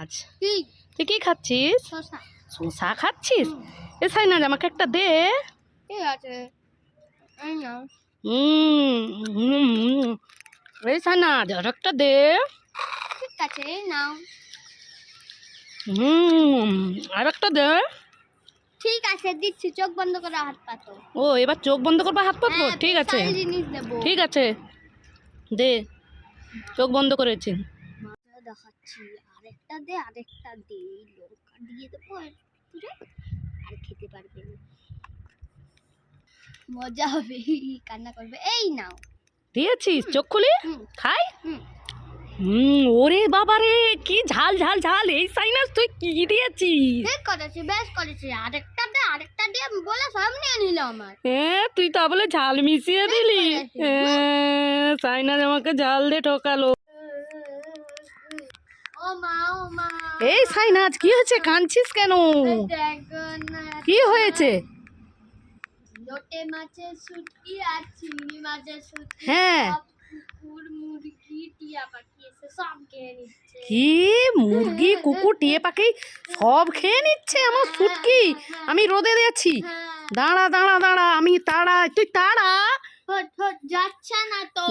আচ্ছা। কি? তুই কি খাচ্ছিস? শশা খাচ্ছিস? এ সাইনাজ আমাকে একটা দে। ঠিক আছে? হুম। এই সাইনাজ আর একটা দে। ঠিক আছে নাও। হুম আর একটা দে। ঠিক আছে দিচ্ছি চোখ বন্ধ করে হাত পাতো ও এবার চোখ বন্ধ করবা হাত পাতবো হ্যাঁ, ঠিক আছে। ঠিক আছে। দে চোখ বন্ধ করেছি। দেখাচ্ছি। আরেকটা দে আরেকটা দে এই লঙ্কা দিয়ে দেবো রে, আর খেতে পারবে না। মজা হবে কান্না করবে। এই নাও। দিয়েছিস চোখ খুলি খাই? হুম। ওরে বাবা রে কি ঝাল ঝাল ঝাল। এই সাইনাস তুই কি দিয়েছিস? ঠিক করেছি বেশ করেছি। আরেকটা দে আরেকটা দে আমি বলে সব নিয়ে নিল আমার। হ্যাঁ তুই তা বলে ঝাল মিশিয়ে দিলি। হ্যাঁ, সাইনাস আমাকে ঝাল দিয়ে ঠকালো। এই সাইনাজ কি হয়েছে? কাঁদছিস কেন? কি হয়েছে? হ্যাঁ। কি মুরগি কুকুর টিয়ে পাখি সব খেয়ে নিচ্ছে আমার ফুটকি আমি রোদে দিয়েছি হ্যাঁ। দাঁড়া দাঁড়া দাঁড়া আমি তাড়া তুই তাড়া।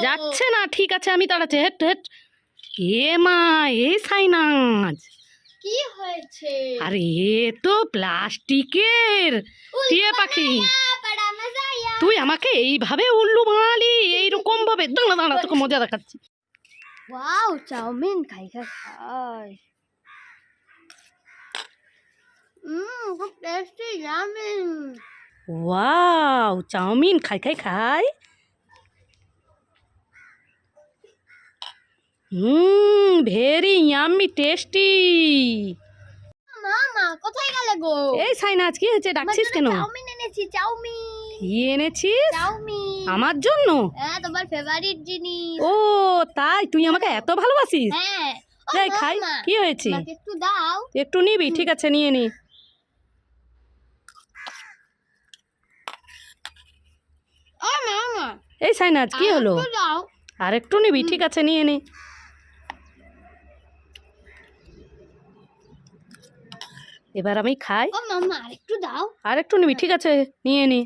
যাচ্ছে না ঠিক আছে আমি তাড়াচ্ছি। হেট হেট। এ মা এই সাইনাজ। কি হয়েছে? আরে এ তো প্লাস্টিকের। টিয়ে পাখি। তুই আমাকে এইভাবে উল্লু বানালি এইরকম ভাবে দাঁড়া দাঁড়া তোকে মজা দেখাচ্ছি। ওয়াও চাউমিন খাই খাই খাই। হুম খুব টেস্টি চাউমিন। ওয়াও চাউমিন খাই খাই খাই। Hmm very yummy tasty. মামা কোথায় গেলে গো? এই সাইনাজ কি হয়েছে? ডাকছিস কেন? চাউমিন এনেছি চাউমিন। এনেছিস? চাউমিন। আমার জন্য? হ্যাঁ তোমার ফেভারিট জিনিস। ও তাই? তুই আমাকে এত ভালোবাসিস? হ্যাঁ। যাই খাই কি হয়েছে? একটু দাও। একটু নিবি ঠিক আছে নিয়ে নি। এই সাইনাজ কি হলো? আর একটু নিবি ঠিক আছে নিয়ে নি। এবার আমি খাই। আরেকটু দাও। আর একটু নিবি ঠিক আছে নিয়ে নি।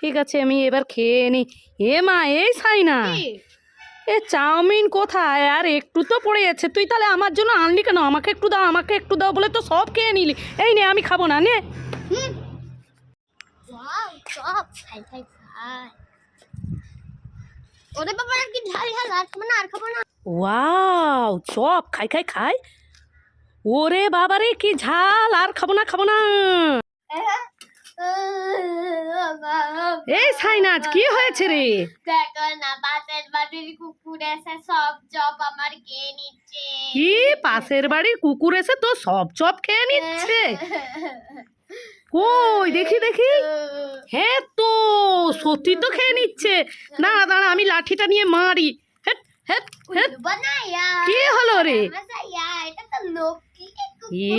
ঠিক আছে আমি এবার খেয়ে নি। এ মা এই সাইনা? এ চাউমিন কোথায়? আর একটু তো পড়ে যাচ্ছে তুই তাহলে আমার জন্য আনলি কেন? আমাকে একটু দাও আমাকে একটু দাও বলে তো সব খেয়ে নিলি। এই নে আমি খাব না নে। ওরে বাবা কি ঝাল ঝাল আর খাব না আর খাব না। ওয়াও চপ খাই খাই খাই। ওরে বাবারে কি ঝাল আর খাব না খাব না। এই সাইনাজ কি হয়েছে রে? দেখো না পাশের বাড়ির কুকুর এসে সব জব আমার খেয়ে নিচ্ছে। কি পাশের বাড়ির কুকুর এসে তো সব চপ খেয়ে নিচ্ছে? কই দেখি দেখি। হ্যাঁ তো সত্যি তো খেয়ে নিচ্ছে। দাঁড়া দাঁড়া আমি লাঠিটা নিয়ে মারি হেট হেট হেট বানায়া কি হলো রে?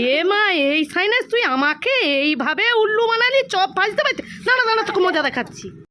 এ মা এই সাইনাস তুই আমাকে এইভাবে উল্লু বানালি চপ ভাজতে পারছিস না না দাঁড়া তোকে মজা দেখাচ্ছি।